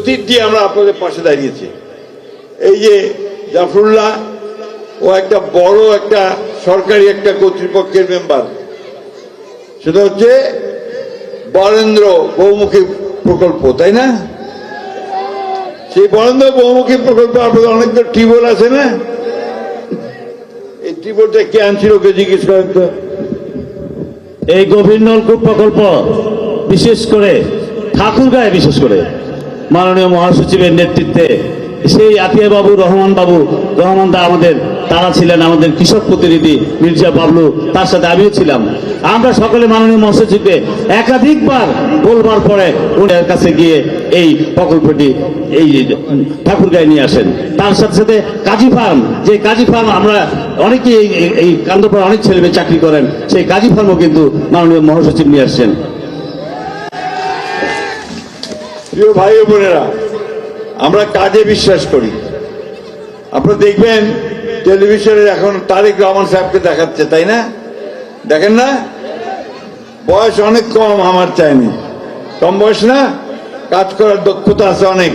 প্রতীক দিয়ে আমরা আপনাদের পাশে দাঁড়িয়েছি। এই যে জাফরুল্লাহ ও একটা বড় একটা সরকারি একটা কর্তৃপক্ষের মেম্বার। সেটা হচ্ছে বরেন্দ্র বহুমুখী প্রকল্প, তাই না? সেই বরেন্দ্র বহুমুখী প্রকল্প আপনাদের অনেক তো টিউবওয়েল আছে না? এই টিউবওয়েলটা কে আনছিল ওকে জিজ্ঞেস করেন তো? এই গভীর নলকূপ প্রকল্প, বিশেষ করে ঠাকুরগাঁয়ে বিশেষ করে। মাননীয় মহাসচিবের নেতৃত্বে সেই আতিয়া বাবু, রহমান বাবু, রহমান দা আমাদের, তারা ছিলেন আমাদের কৃষক প্রতিনিধি মির্জা বাবলু তার সাথে আমিও ছিলাম। আমরা সকলে মাননীয় মহাসচিবকে একাধিকবার বলবার পরে ওনার কাছে গিয়ে এই প্রকল্পটি এই ঠাকুরগাঁয়ে নিয়ে আসেন। তার সাথে সাথে কাজী ফার্ম, যে কাজী ফার্ম আমরা অনেকেই এই- কান্দপাড়া অনেক ছেলেমেয়ে চাকরি করেন, সেই কাজী ফার্মও কিন্তু মাননীয় মহাসচিব নিয়ে আসছেন। প্রিয় ভাই বোনেরা, আমরা কাজে বিশ্বাস করি। আপনারা দেখবেন, টেলিভিশনের এখন তারেক রহমান সাহেবকে দেখাচ্ছে, তাই না? দেখেন না? বয়স অনেক কম আমার চাইনি। কম বয়স না? কাজ করার দক্ষতা আছে অনেক।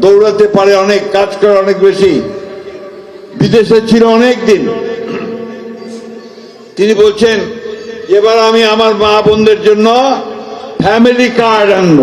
দৌড়াতে পারে অনেক, কাজ করে অনেক বেশি। বিদেশে ছিল অনেক দিন তিনি বলছেন, এবার আমি আমার মা বোনদের জন্য ফ্যামিলি কার্ড আনব।